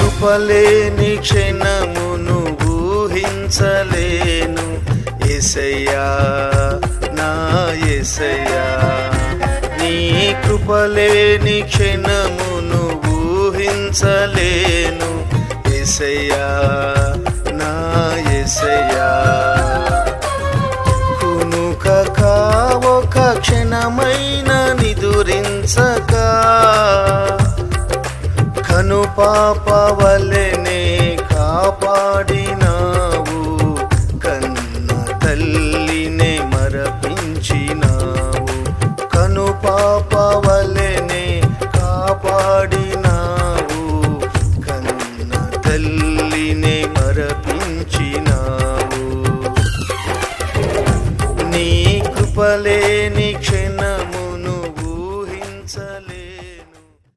కృపలేని క్షణమును ఊహించలేను. ఎసయ్యా నా ఎసయ్యా నీ కృపలేని క్షణమును ఊహించలేను. ఎసయ్యా నా ఎసయ్యా కునుక ఒక క్షణమైన నిదురించక నను పాపవలెనే కాపాడినావు. కన్న తల్లినే మరపించినావు. కను పాపవలెనే కాపాడినావు. కన్న తల్లినే మరపించినావు. నీ కృపలేని